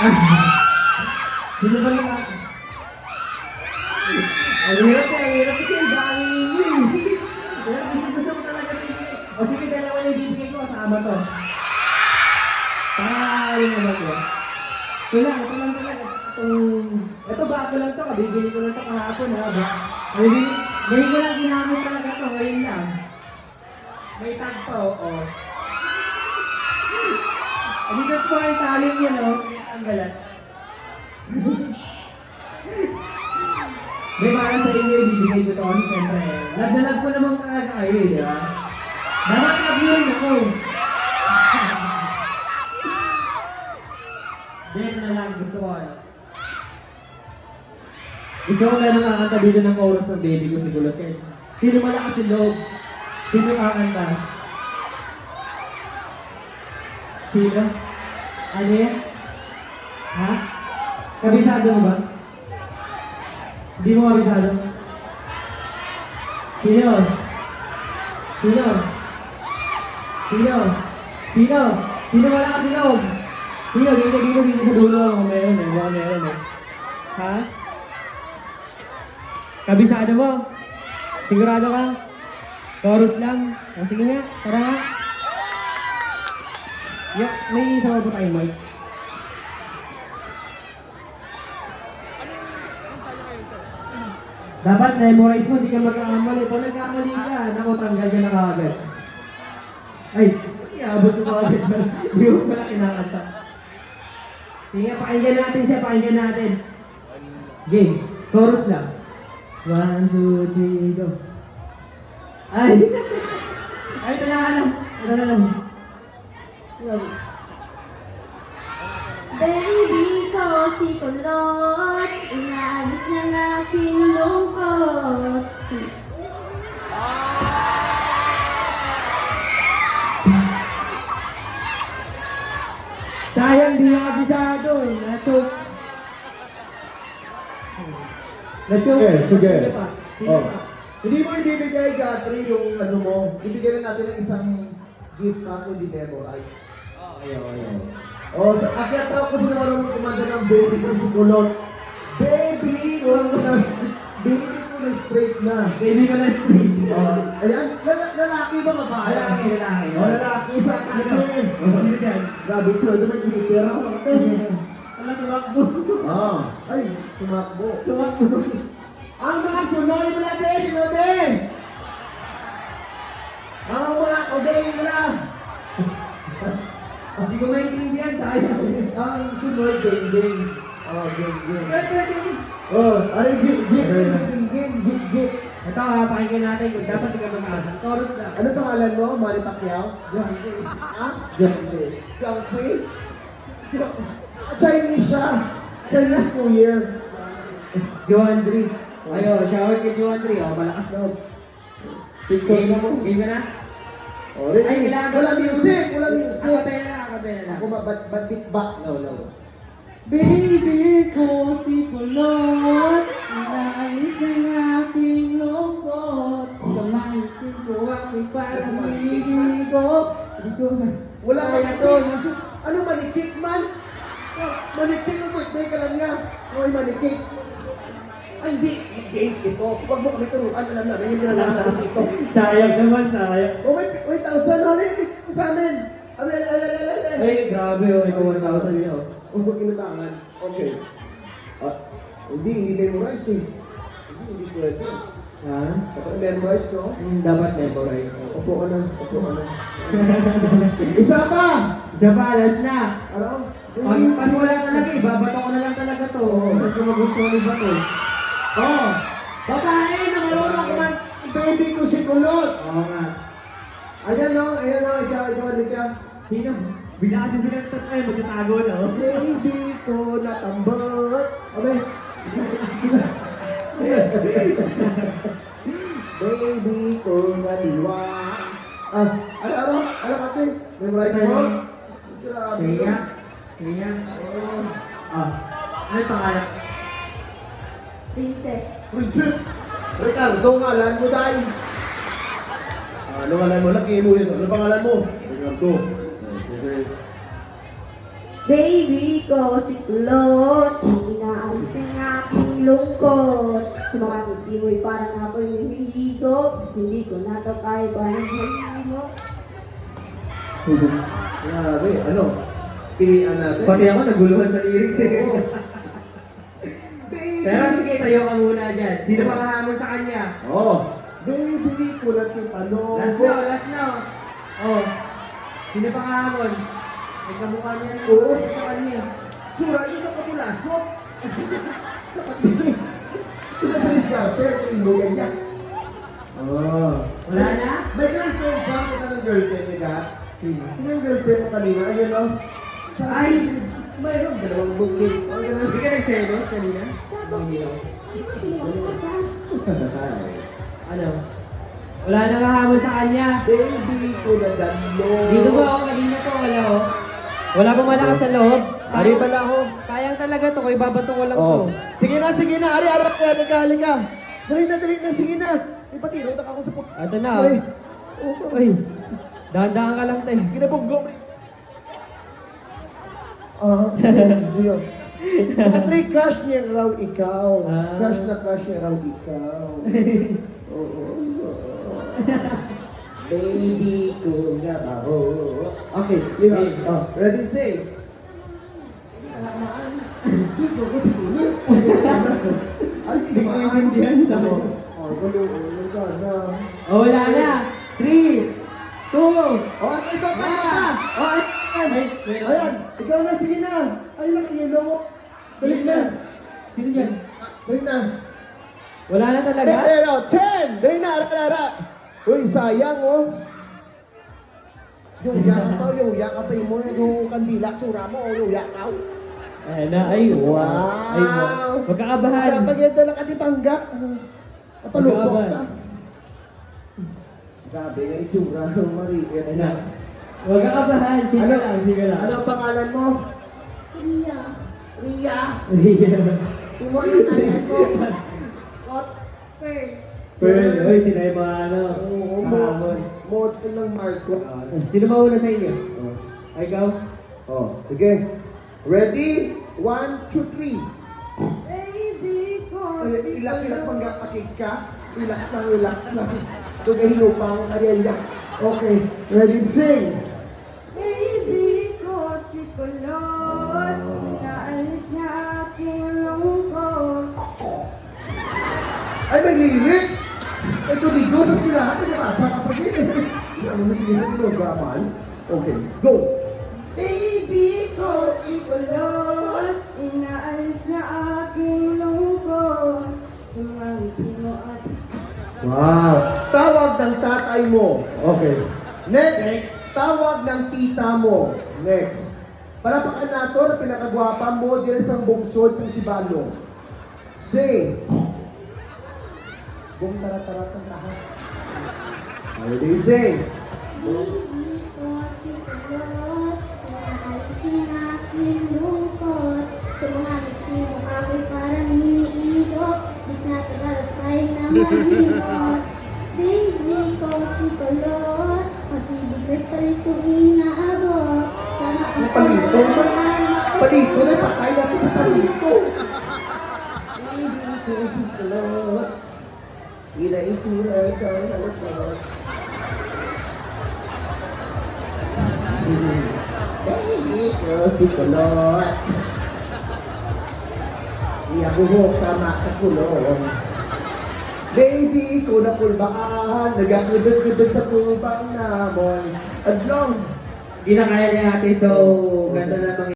Sino ba yung mga... Ang hirap eh, ang hirap kasi ang dami eh. Kaya gusto gusto ko talaga bibigay. O sige, dalawa yung bibigay ko, kasama to. Para yung naman ko. Ito lang, ito lang talaga. Itong... Ito bago lang to, kabibili ko lang to kahapon ha. Ba? Ngayon, ko lang ginamit talaga to, ngayon lang. May tag pa, oo. Dito po ang talim niya, no? Ang galat. May para sa inyo, ibibigay ko to kasi syempre. Nagdalag ko naman talaga kayo, eh, di ba? Dapat nag-yun ako. Then na lang, gusto ko ano. Gusto ko meron kakanta dito ng chorus ng baby ko si Gulot. Sino malakas si loob? Sino kakanta? Sino? Ano yan? Ha? Kabisado mo ba? Hindi mo kabisado? Sino? Sino? Sino? Sino? Sino wala ka silog? Sino? Dito, dito, dito sa dulo. Mga meron eh. Mga meron eh. Ha? Kabisado mo? Sigurado ka? Chorus lang? O sige nga, tara nga. Yeah, may isa pa tayo, Mike. Dapat memorize mo, di ka magkakamali. Pag nagkamali ka, naku, tanggal ka na kagad. Ay, iabot mo kagad. Di mo pala kinakanta. Sige, pakinggan natin siya, pakinggan natin. Game, chorus lang. One, two, three, go. Ay! Ay, ito na lang. Ito na lang. Baby ko si Kulot, inaalis ng aking lungkot. Si- Sayang, di na kabisado. Na-choke. Na-choke. Eh, sige. Sino pa? Sino Oh. pa? Hindi mo ibibigay, Gatri, yung ano mo. Ibigay lang natin ng isang gift pack kundi memorize. Ayaw, ayaw. Oh, sa akyat ako sino marunong kumanda ng baby ko si Kulot. Baby ko na baby ko na straight na. Baby ko na street. Oh, ayan, lala- lalaki ba babae? Lalaki, lalaki. Oh, lalaki sa akin. Ano dyan? Grabe, sir, ito may glitter ako. Wala tumakbo. Oh, ay, tumakbo. Tumakbo. Ang mga sunod natin, sunod Hindi ko maintindihan, sayang. Ang sunod, ding ding. Oh, pwede. Oh, ano jip jip, ding ding, jip jip. Ito ha, pakinggan natin kung dapat ka mag-aasal. Chorus lang. Ano pangalan mo, Manny Pacquiao? John Ah? John Jiang Hui? Chinese siya. Chinese New Year. Joan Dri. Ayo, shower kay Joan Dri. Oh, malakas loob. Picture na mo. Game na? Oh, ready? Ay, kailangan- Wala music, wala music. Akapela na, na. Mabat bat beatbox. No, no. Baby ko si Kulot Inaalis ng aking lungkot Sa manitin ko ako'y parang nililigo Hindi ko na Wala Kaya manikik. to, Ano manikik man? Oh, Manikik ang birthday ka lang niya. Hoy, manikik. Ay, hindi. Games ito. Huwag mo kami turuan. Alam namin, hindi na lang namin ito. Sayang naman, sayang Oh, wait, wait, thousand. Hali, sa amin. Ay, ay, ay, ay, ay, ay. Ay, grabe oh, ikaw 1,000 niyo Oh, inutangan. Okay. Ah, hindi, hindi memorize eh. Hindi, hindi pwede. Ha? Dapat memorize, no? Hmm, dapat memorize Opo ka na, opo ka na. Isa pa! Isa pa, last na Ano? Pag, pag wala talaga, ibabato ko na lang talaga to Saan ko magustuhan iba to Oh! Babae na marunong kuman baby ko si Kulot! Oo nga Ayan no, ayan no. Sino? Bigla kasi sila ay magtatago na oh Baby ko natambot. Sila. Baby ko naliwa. Ah, ano, ano, ano kate? Memorize mo? Sige nga. Oh. Ah. Ano yung pangalan? Princess. Prinsip! Ricardo, ngalan mo dahil. Ano ngalan mo? Laki mo yun. Ano pangalan mo? Ricardo. Baby ko si Kulot, inaalis ng aking lungkot. Sa mga ngiti mo'y parang ako'y nililigo, hindi ko na to kaya parang mo. Grabe, ano? Pilihan natin. Pati ako naguluhan sa lyrics eh. Baby! Pero sige, tayo ka muna dyan. Sino pa kahamon sa kanya? Oh, baby, kulat yung ano. Last na, last na. Oh. Sino pa kahamon? May kamukha niya na Oo. sa kanya. Sura, yun ang kamulasok. Ito sa discount, yung mo yan yan. Oh. Wala na? May girlfriend siya, kita ng girlfriend niya. Sino? Sino yung girlfriend mo kanina? Ayun o. Sa Ay! Mayroon dalawang booking. Ay, ganun. Hindi ka nagselos kanina? Sabi ko, ay ba pinagkasas? Ano? Wala na kahamon sa kanya. Baby ko na dalo. Dito ba ako kanina po? Wala oh. Wala pong malakas sa loob. Ari pala ako. Sayang talaga to. Kaya babato ko lang to. Oh. Sige na, sige na. Ari, ari, ari, halika, halika. Dali na, dali na, sige na. Ipatiro na ako sa put. Ito na, oh. Ay. Oh, Ay, dahan-dahan ka lang tayo. Ginabunggo mo. Ah, Diyo. Patrick, crush niya raw ikaw. Ah. Crush na crush niya raw ikaw. Oo. Baby ko na ba? Oo. Okay, lima. Okay. Oh, ready, say. Dito ko Kuya. Ay, Hindi ko maintindihan sa akin. Oh, gulo, gulo ka na. Oh, wala na. Three, two, Oh, ano ito pa pa? Oh, ayan. Ayan, ikaw na, sige na. Ayun lang, yellow mo. Dali na. Sino yan? Dali na. Wala na talaga? Ten, ten, ten. Dali na, ara, ara. Uy, sayang, oh. Yung yaka pa, yung yaka pa mo, yung kandila, tsura mo, oh, yung yaka. Ayan na, ay, Wow. Ay, wow. Magkakabahan. Para pag ito lang katipangga. Napalukok ta. Grabe nga itsura, Marie. Ayan na. Magkakabahan. Chika Ano? lang, chika lang. Ano ang pangalan mo? Iya. Ria. Pearl. Imo yung anak mo. Kot. Pearl. Uy, sila yung mga ano, Oo, kahamon. Mod ko ng Marco. Sino mauna sa inyo? Oh. Ay, ikaw? Oh, sige. Ready? One, two, three. Baby ko Ay, Relax, relax, magkakakig ka. Relax lang, relax lang. Ito kayo pang kaya Okay, ready, sing. Baby ko si Kulot, inaalis niya aking lungkot. Ay, may lyrics! Sa silahan, nagabasa ka pa siya. Ano na sige na tinugaman? Okay, go! Baby ko si Kulot Inaalis niya aking lungkot. Sumangiti mo at Wow! Tawag ng tatay mo. Okay. Next, Next. tawag ng tita mo. Next. Palapakan nato na pinakagwapa mo din sa bungsod sa Sibalo. Say. Bung tara-tara ng lahat. Ready, say. Baby ko si na na Kulot, pag-ibig ko'y palit kong inaabot. Sana Ang palito? Palito na patay natin sa palito. Baby ko si Kulot. Ira itsura ikaw ang halot Ko si Kulot. Iya buhok tama ka kulong. Baby ko na pulbaan, nagkakibig-kibig sa tubang namon. Adlong, Hindi na kaya ni ate, so ganda na